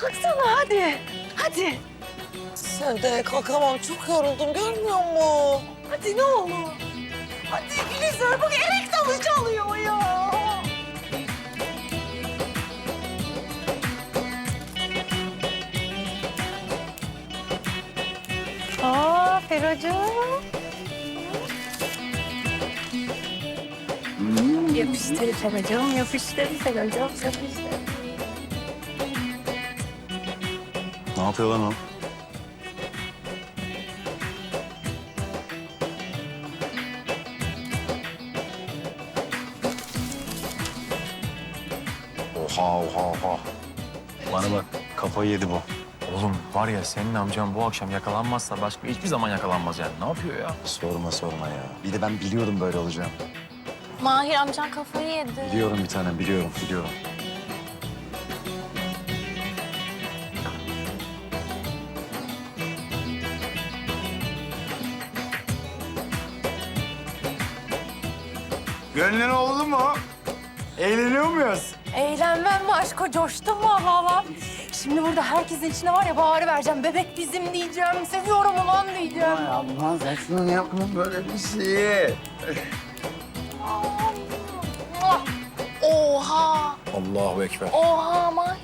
Kalksana hadi. Hadi. Sen de kalkamam. Çok yoruldum görmüyor musun? Hadi ne olur. Hadi Gülizar bak erek dalı çalıyor ya. Aa Feracığım. Yapıştır Feracığım, yapıştır Feracığım, yapıştır. Ne yapıyor lan o? Oha oha oha. Bana bak kafayı yedi bu. Oğlum var ya senin amcan bu akşam yakalanmazsa başka hiçbir zaman yakalanmaz yani. Ne yapıyor ya? Sorma sorma ya. Bir de ben biliyordum böyle olacağını. Mahir amcan kafayı yedi. Biliyorum bir tanem biliyorum biliyorum. Gönlün oldu mu? Eğleniyor muyuz? Eğlenmem mi aşko? Coştum mu hava? Şimdi burada herkesin içine var ya bağırı vereceğim. Bebek bizim diyeceğim. Seviyorum ulan diyeceğim. Aman sakın yapma böyle bir şeyi. Oha! Allahu Ekber. Oha Mahir.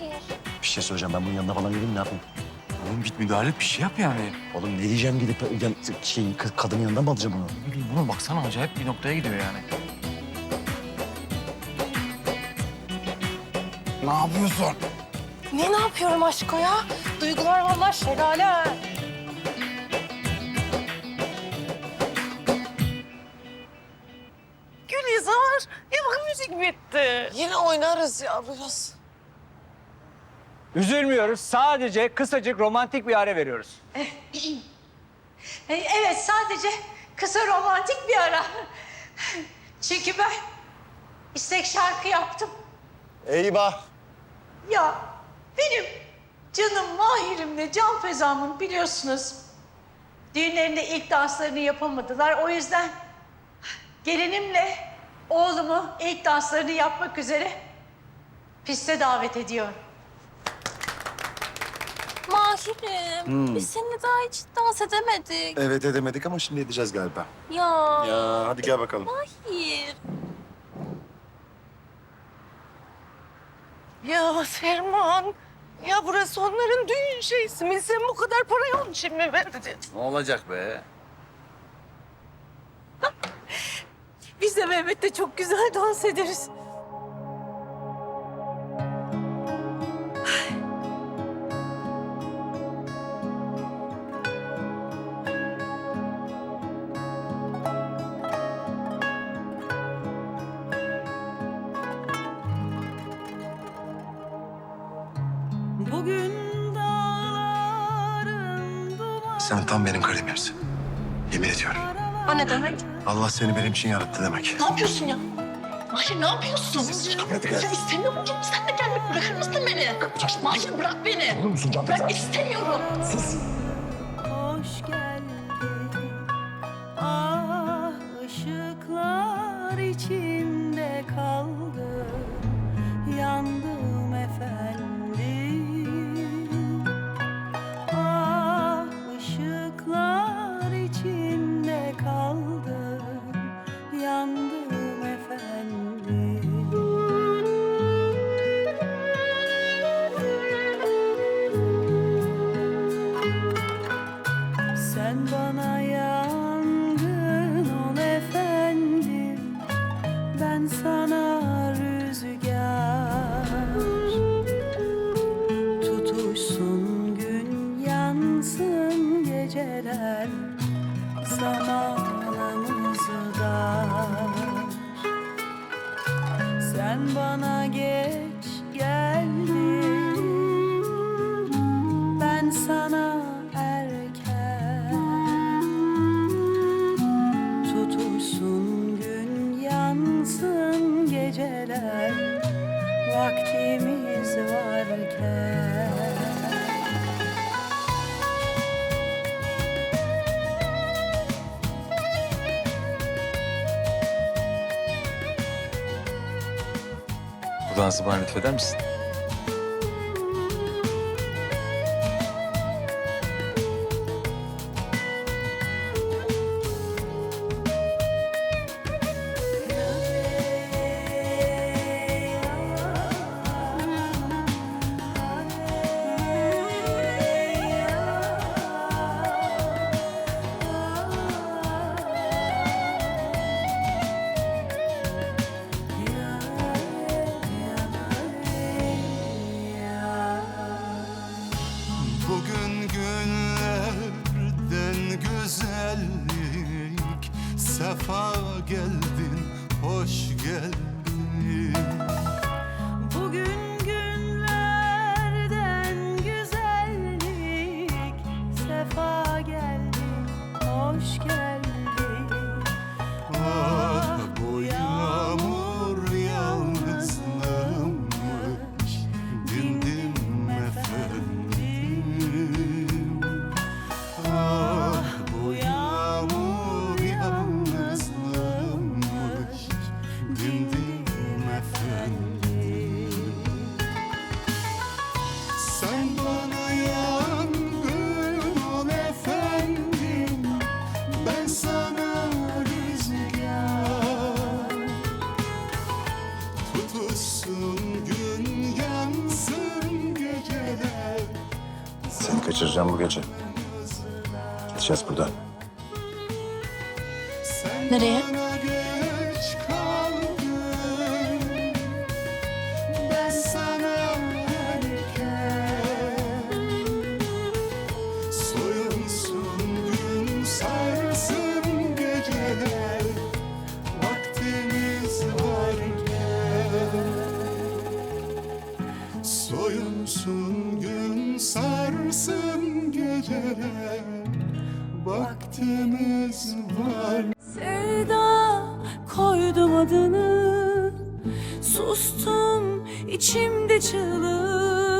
Bir şey söyleyeceğim ben bunun yanına falan gideyim ne yapayım? Oğlum git müdahale et, bir şey yap yani. Oğlum ne diyeceğim gidip yan, şey, kadının yanında mı alacağım bunu? Bileyim Bunu baksana acayip bir noktaya gidiyor yani. Ne yapıyorsun? Ne ne yapıyorum aşko ya? Duygular vallahi şelale. ha. Gülizar, ya bak müzik bitti. Yine oynarız ya biraz. Üzülmüyoruz. Sadece kısacık romantik bir ara veriyoruz. E, Evet sadece kısa romantik bir ara. Çünkü ben istek şarkı yaptım. Eyvah! Ya benim canım Mahir'imle Can Feza'mın biliyorsunuz düğünlerinde ilk danslarını yapamadılar. O yüzden gelinimle oğlumu ilk danslarını yapmak üzere piste davet ediyorum. Mahir'im, biz seninle daha hiç dans edemedik. Evet edemedik ama şimdi edeceğiz galiba. Ya, Ya hadi gel bakalım. Mahir. Ya Ferman, ya burası onların düğün şeysi mi? Sen bu kadar parayı onun için mi verdin? Ne olacak be? Biz de Mehmet'le çok güzel dans ederiz. Bugün dağların duman Sen tam benim kalemimsin. Yemin ediyorum. O ne demek? Allah seni benim için yarattı demek. Ne yapıyorsun ya? Mahir ne yapıyorsun? Ya istemiyorum canım. Sen de gelmek bırakır mısın beni? Mahir bırak beni. Olur musun Can Bırak istemiyorum. hoş Ben Bu dansı bana lütfeder misin? sefa geldin, hoş geldin. kaçıracağım bu gece. Gideceğiz buradan. Nereye? Sarsın gecelere Vaktimiz var. Sevda koydum adını Sustum içimde çığlık.